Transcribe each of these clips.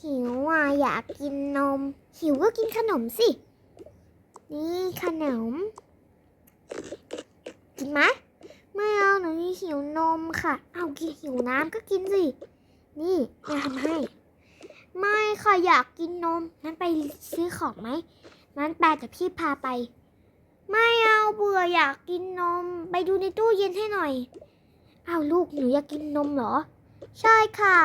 หิวอะอยากกินนม หิวก็กินขนมสิ นี่ขนม กินไหมไม่เอาหนูหิวนมค่ะ เอากินหิวน้ำก็กินสิ นี่แม่ทำให้ ไม่ค่ะอยากกินนมงั้นไปซื้อของไหมงั้นแปลแต่พี่พาไป ไม่เอาเบื่ออยากกินนม ไปดูในตู้เย็นให้หน่อยอ้าวลูกหนูอยากกินนมเหรอ ใช่ค่ะ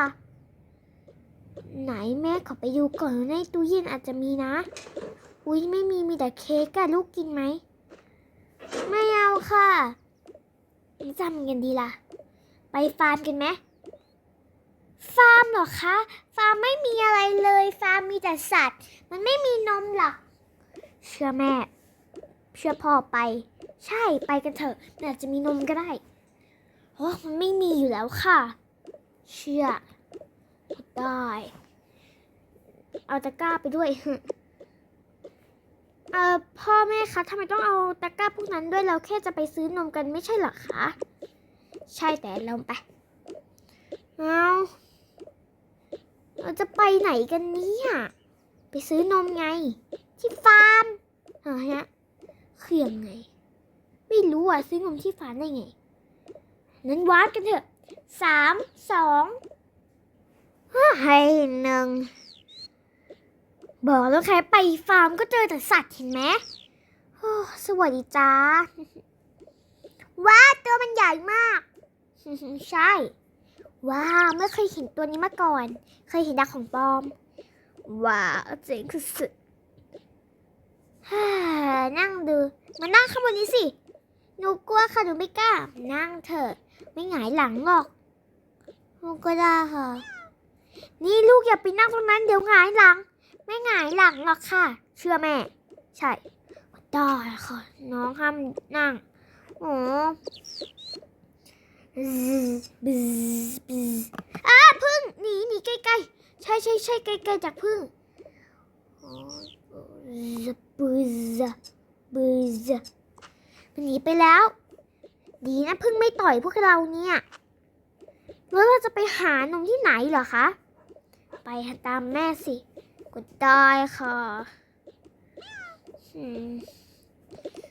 ไหนแม่ขอไปดูก่อนในตู้เย็นอาจจะมีนะ อุ้ยไม่มีมีแต่เค้กอะลูกกินไหม ไม่เอาค่ะจำกันดีล่ะ ไปฟาร์มกันไหมฟาร์มหรอคะ ฟาร์มไม่มีอะไรเลย ฟาร์มมีแต่สัตว์ มันไม่มีนมหรอก เชื่อแม่ เชื่อพ่อไป ใช่ไปกันเถอะมันอาจจะมีนมก็ได้โอ้มันไม่มีอยู่แล้วค่ะ เชื่อ ได้ เอาตะกร้าไปด้วย เอ่อพ่อแม่คะทำไมต้องเอาตะกร้าพวกนั้นด้วยเราแค่จะไปซื้อนมกันไม่ใช่หรอคะ ใช่แต่เราไป เอาเราจะไปไหนกันเนี่ยไปซื้อนมไง ที่ฟาร์มเหรอฮะคือยังไง ไม่รู้อะซื้อนมที่ฟาร์มได้ไง นั้นวัดกันเถอะสามสองห้หนึ่ง บอกแล้วใครไปฟาร์มก็เจอแต่สัตว์เห็นไหมโอ้สวัสดีจ้า ว้าตัวมันใหญ่มาก ใช่ ว้าวไม่เคยเห็นตัวนี้มาก่อน เคยเห็นดักของปลอม ว้าวเจ๋งสุดๆฮ่านั่งดู มานั่งข้างบนนี้สิ หนูกลัวค่ะหนูไม่กล้า นั่งเถอะ ไม่หงายหลังหรอกหนูก็ได้ค่ะ นี่ลูกอย่าไปนั่งตรงนั้นเดี๋ยวหงายหลัง ไม่หงายหลังหรอกค่ะ เชื่อแม่ ใช่ได้ค่ะ น้องห้ามนั่งโอ้อ้าพึ่งหนีหนีใกล้ๆใช่ใช่ใช่ใกล้ๆจากพึ่งโอ้บซบซบซมันหนีไปแล้ว ดีนะพึ่งไม่ต่อยพวกเราเนี่ยแล้วเราจะไปหานมที่ไหนเหรอคะ ไปตามแม่สิ ก็ได้ค่ะ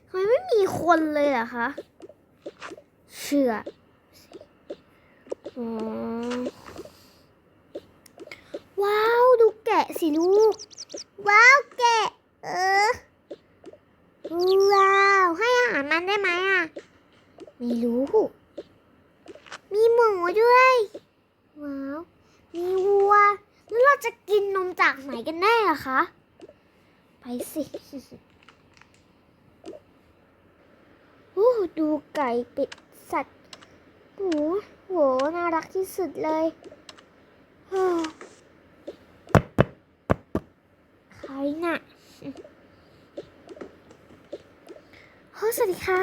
ทำไมไม่มีคนเลยเหรอคะเชื่ออ๋อว้าว ดูแกะสิลูก ว้าว แกะ เออ ว้าว ให้อาหารมันได้ไหมอะ ไม่รู้ มีหมูด้วย ว้าว มีวัว แล้วเราจะกินนมจากไหนกันแน่อะคะ ไปสิโอ้ดูไก่เป็ดสัตว์โอ้โห น่ารักที่สุดเลยใครน่ะโอ้สวัสดีค่ะ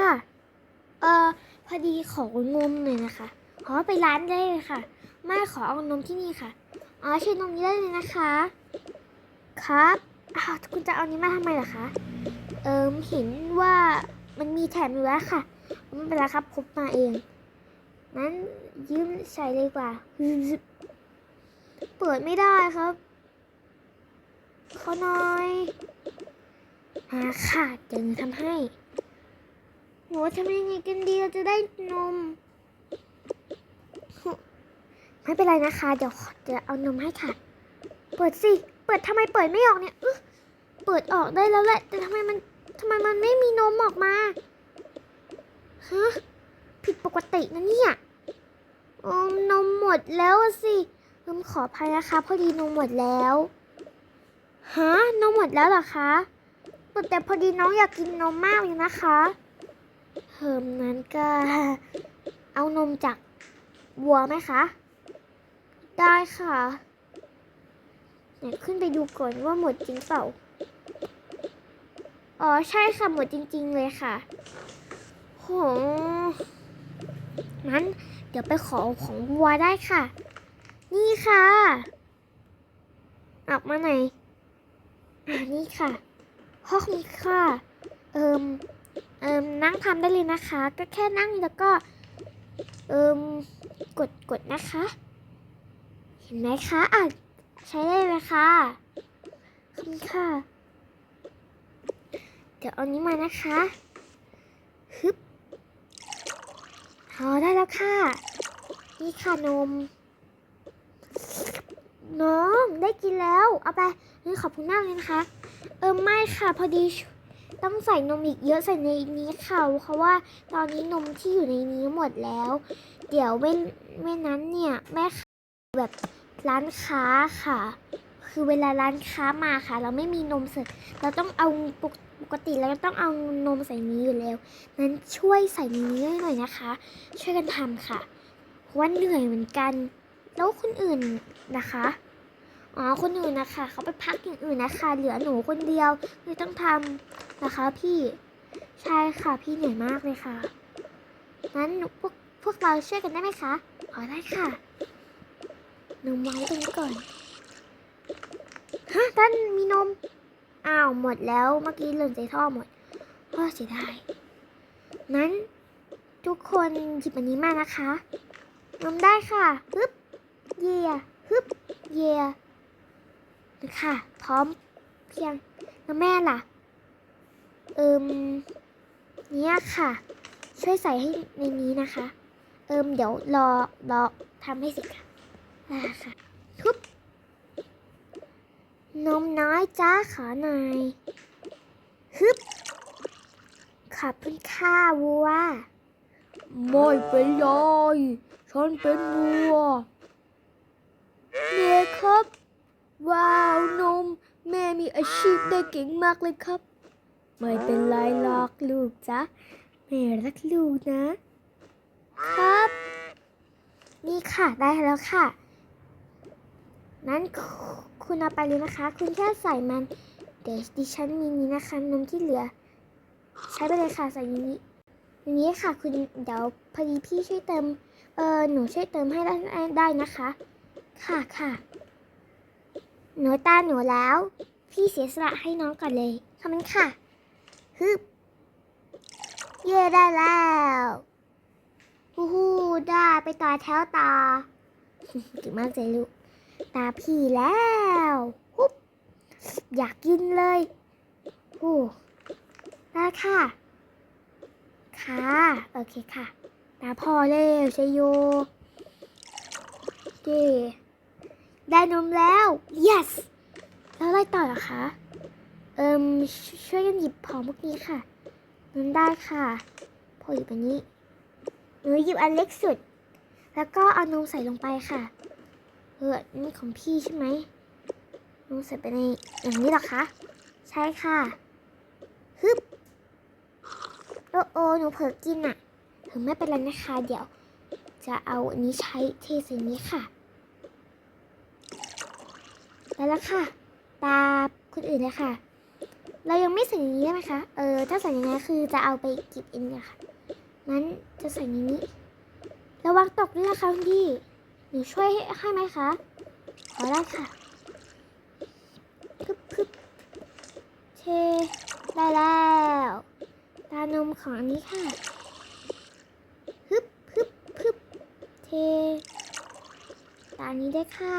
เอ่อ พอดีของมหน่อยนะคะ ขอไปร้านได้เลยค่ะ ไม่ขอเอานมที่นี่ค่ะ อ๋อใช้นมนี้ได้เลยนะคะ ครับอ้าวคุณจะเอานี้มาทำไมล่ะคะ เอิมเห็นว่ามันมีแถมอยู่แล้วค่ะไม่เป็นไรครับพบมาเองงั้นยืมใส่เลยกว่า เปิดไม่ได้ครับขอน่อยมาค่ะเดี๋ยวทำให้โหทำยังไงกันดีเราจะได้นม ไม่เป็นไรนะคะ เดี๋ยวจะเอานมให้ค่ะ เปิดสิ เปิดทำไมเปิดไม่ออกเนี่ยเปิดออกได้แล้วแหละ แต่ทำไมมันทำไมมันไม่มีนมออกมา ฮะ ผิดปกตินะเนี่ยอนมหมดแล้วสิเอิมขออภัยนะคะ พอดีนมหมดแล้ว ฮะ นมหมดแล้วเหรอคะแต่พอดีน้องอยากกินนมมากเลยนะคะเฮิมนั้นก็เอานมจากวัวไหมคะ ได้ค่ะเดี๋ยวขึ้นไปดูก่อนว่าหมดจริงเปล่า อ๋อใช่ค่ะหมดจริง ๆ เลยค่ะ โหงั้นเดี๋ยวไปขอของวัวได้ค่ะ นี่ค่ะออกมาไหนอยอ่านี่ค่ะหพ่อคุณค่ะ เอิมเอิมนั่งทำได้เลยนะคะ ก็แค่นั่งแล้วก็ เอิมกดกดนะคะ ห็นไหมคะอะใช้ได้เลยค่ะคุณค่ะ เดี๋ยวเอานี้มานะคะฮึบเอาได้แล้วค่ะ นี่ค่ะนม น้องได้กินแล้วเอาไปนี่ขอบคุณมากเลยนะคะ เออไม่ค่ะพอดีต้องใส่นมอีกเยอะใส่ในนี้ค่ะเพราะว่าตอนนี้นมที่อยู่ในนี้หมดแล้ว เดี๋ยวไม่ไม่นั้นเนี่ยแม่แบบ ร้านค้าค่ะ คือเวลาร้านค้ามาค่ะ เราไม่มีนมเสร็จเราต้องเอาปกปกติเราต้องเอานมใส่นี้อยู่แล้ว นั้นช่วยใส่นี้หน่อยนะคะ ช่วยกันทำค่ะเพราะว่าเหนื่อยเหมือนกัน แล้วคนอื่นนะคะอ๋อคนอื่นนะคะเขาไปพักอย่างอื่นนะคะ เหลือหนูคนเดียวเลยต้องทำนะคะพี่ใช่ค่ะพี่เหนื่อยมากเลยค่ะงั้นพวกพวกเราช่วยกันได้ไหมคะอ๋อได้ค่ะ นมาส์ตรงนี้ก่อนฮะท่านมีนม อ้าวหมดแล้วเมื่อกี้หล่นใส่ท่อหมดพ่อเสียดายนั้นทุกคนหยิบอันนี้มานะคะนมได้ค่ะฮึบเยียฮึบเยียค่ะพร้อมเพียงแล้วแม่ล่ะ เอิมเนี่ยค่ะ ช่วยใส่ให้ในนี้นะคะ เอิมเดี๋ยวรอรอทำให้เสร็จค่ะ ทุบนมน้อยจ้าขอหน่อยฮึบขอบคุณค่าวัว ไม่เป็นไรฉันเป็นวัวเมียครับ ว้าวนม แม่มีอาชีพได้เก่งมากเลยครับ ไม่เป็นไรหรอกลูกจ๊ะแม่รักลูกนะ ครับ นี่ค่ะได้แล้วค่ะ นั้นคุณเอาไปเลยนะคะ คุณแค่ใส่มันเดี๋ยวดิฉันมีนี้นะคะนมที่เหลือ ใช้ไปเลยค่ะใส่ในนี้นี้ค่ะ คุณเดี๋ยวพอดีพี่ช่วยเติมเออหนูช่วยเติมให้ได้ได้นะคะ ค่ะค่ะหนูตาหนูแล้ว พี่เสียสละให้น้องก่อนเลยขอบคุณค่ะฮึบเย่ได้แล้วฮู้ฮู้ได้ไปต่อแถวต่อเก่งมากเลยลูก ตาพี่แล้วฮุบอยากกินเลยโอ้ได้ค่ะ ค่ะ โอเคค่ะ ตาพอแล้วชัยโยเย่ได้นมแล้ว yes แล้วอะไรต่อเหรอคะ เอิมชช่วยกันหยิบของพวกนี้ค่ะนั้นได้ค่ะ พอหยิบอันนี้หนูหยิบอันเล็กสุด แล้วก็เอานมใส่ลงไปค่ะ เออนี่ของพี่ใช่ไหมนมใส่ไปในอย่างนี้หรอคะ ใช่ค่ะ ฮึบ โอ้โอหนูเผลอกินอะถึงไม่เป็นไรนะคะ เดี๋ยว จะเอาอันนี้ใช้เทใส่นี้ค่ะ แล้วละค่ะ ตาคนอื่นเลยค่ะ เรายังไม่ใส่ในนี้ได้ไหมคะ เออ ถ้าใส่ในนี้คือจะเอาไปเกิบเองอะค่ะงั้นจะใส่ในนี้ ระวังตกด้วยนะคะคุณพี่ หนูช่วยให้ไหมคะขอได้ค่ะพึบพึบเทได้แล้วตานมของอันนี้ค่ะฮึบฮึบฮึบเทตานี้ได้ค่ะ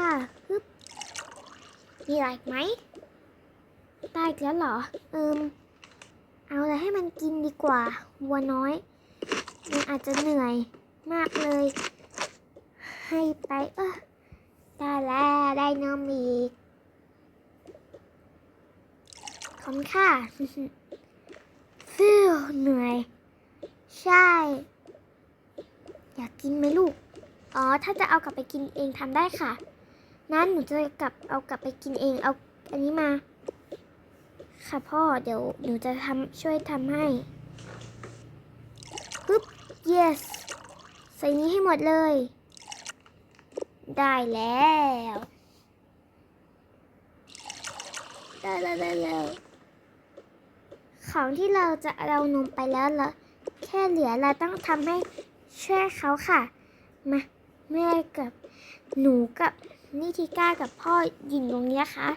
ฮึบมีอะไรไหมได้อีกแล้วเหรอ เอิมเอาอะไรให้มันกินดีกว่า วัวน้อย มันอาจจะเหนื่อยมากเลย ให้ไปเออได้แล้วได้นมอีขอบคุณค่ะฟิวเหนื่อย ใช่ อยากกินไหมลูก อ๋อ ถ้าจะเอากลับไปกินเองทำได้ค่ะ นั้นหนูจะกลับเอากลับไปกินเอง เอาอันนี้มา ค่ะพ่อ เดี๋ยวหนูจะทำช่วยทำให้ปึ๊บ yes ใส่นี้ให้หมดเลย ได้แล้วได้แล้วได้แล้วของที่เราจะเอานมไปแล้วละแค่เหลือเราต้องทำให้ช่วยเขาค่ะ มาแม่กับหนูกับนิติก้ากับพ่อยืนตรงนี้นะคะ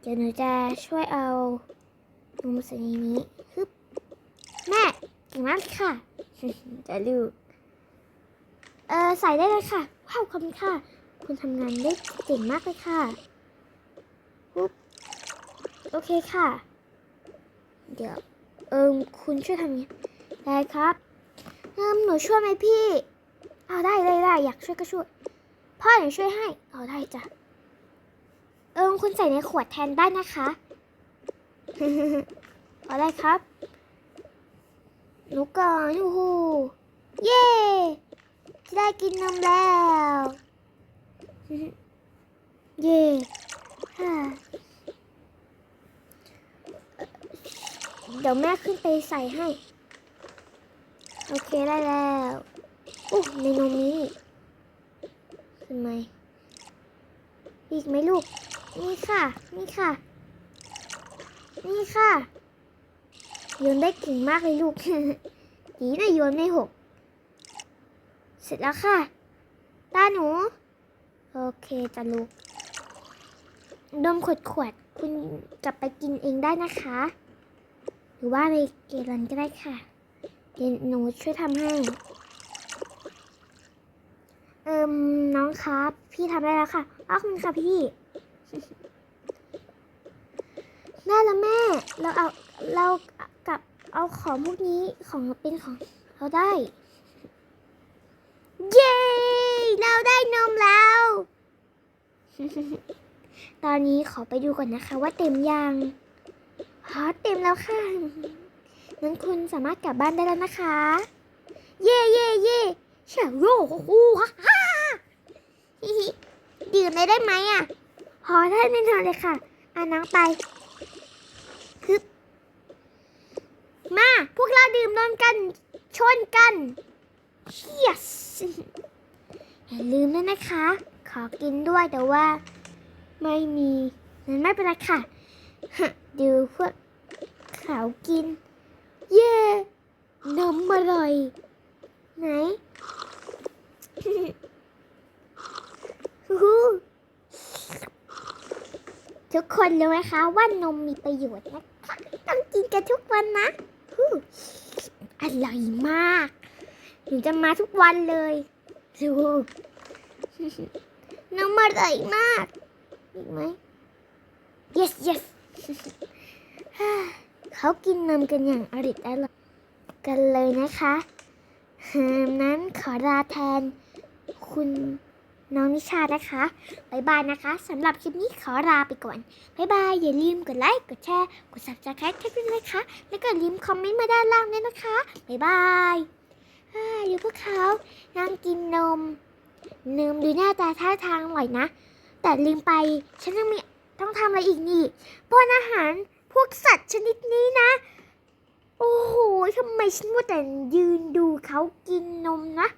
เดี๋ยวหนูจะช่วยเอานมใส่ในนี้ฮึบแม่เก่งมากค่ะจะลูกเออใส่ได้เลยค่ะ ว้าวขอบคุณค่ะ คุณทำงานได้เก่งมากเลยค่ะปุ๊บโอเคค่ะ เดี๋ยว เอิมคุณช่วยทำนี้ได้ครับเอิมหนูช่วยไหมพี่เอาได้ได้ได้อยากช่วยก็ช่วย พ่อหนูช่วยให้เอาได้จ้ะ เอิมคุณใส่ในขวดแทนได้นะคะเอาได้ครับ หนูก่อนยูฮูเย้ ได้กินนมแล้ว เย่ฮ่าเดี๋ยวแม่ขึ้นไปใส่ให้ โอเคได้แล้วอู้ในนมนี้ขึ้นไหมอีกไหมลูก นี่ค่ะ นี่ค่ะ นี่ค่ะโยนได้เก่งมากเลยลูกดีนะโยนไม่หก เสร็จแล้วค่ะตาหนู โอเคจ้ะลูกดมขวดขวดๆคุณกลับไปกินเองได้นะคะ หรือว่าในเกลันก็ได้ค่ะเดี๋ยวหนูช่วยทำให้ เอิมน้องครับ พี่ทำได้แล้วค่ะอ้าวขอบคุณค่ะพี่แม่แล้วแม่ เราเอาเรากลับเอาของพวกนี้ของเป็นของเราได้ เย้ เราได้นมแล้ว ตอนนี้ขอไปดูก่อนนะคะว่าเต็มยังฮอเต็มแล้วค่ะงั้นคุณสามารถกลับบ้านได้แล้วนะคะ เย่เย่เย่เฉาโร่ฮู้ฮ่าฮ่าฮิฮิดื่มได้ไหมอะพอได้แน่นอนเลยค่ะอ่านังไปคือมา พวกเราดื่มนมกัน ชนกัน yes อย่าลืมด้วยนะคะ ขอกินด้วยแต่ว่าไม่มีนั้นไม่เป็นไรค่ะดูพวกเขากิน เย่น้ำอร่อย ไหนทุกคนรู้ไหมคะว่านมมีประโยชน์นะคะต้องกินกันทุกวันนะอร่อยมาก หนูจะมาทุกวันเลยดูน้ำอร่อยมากอีกไหม yes yes เขากินนมกันอย่างอริดอร่อยกันเลยนะคะเฮิมนั้นขอลาแทนคุณน้องนิชานะคะบายบายนะคะสำหรับคลิปนี้ขอลาไปก่อนบายบาย อย่าลืมกดไลค์ กดแชร์ กด subscribe ให้ด้วยนะคะ แล้วก็อย่าลืมคอมเมนต์มาด้านล่างด้วยนะคะบายบาย ฮ่าดูพวกเขานั่งกินนมนมดูหน้าตาท่าทางอร่อยนะ แต่ลืมไปฉันยังมีต้องทำอะไรอีกนี่ป้อนอาหารพวกสัตว์ชนิดนี้นะ โอ้โหทำไมฉันว่าแต่ยืนดูเขากินนมนะ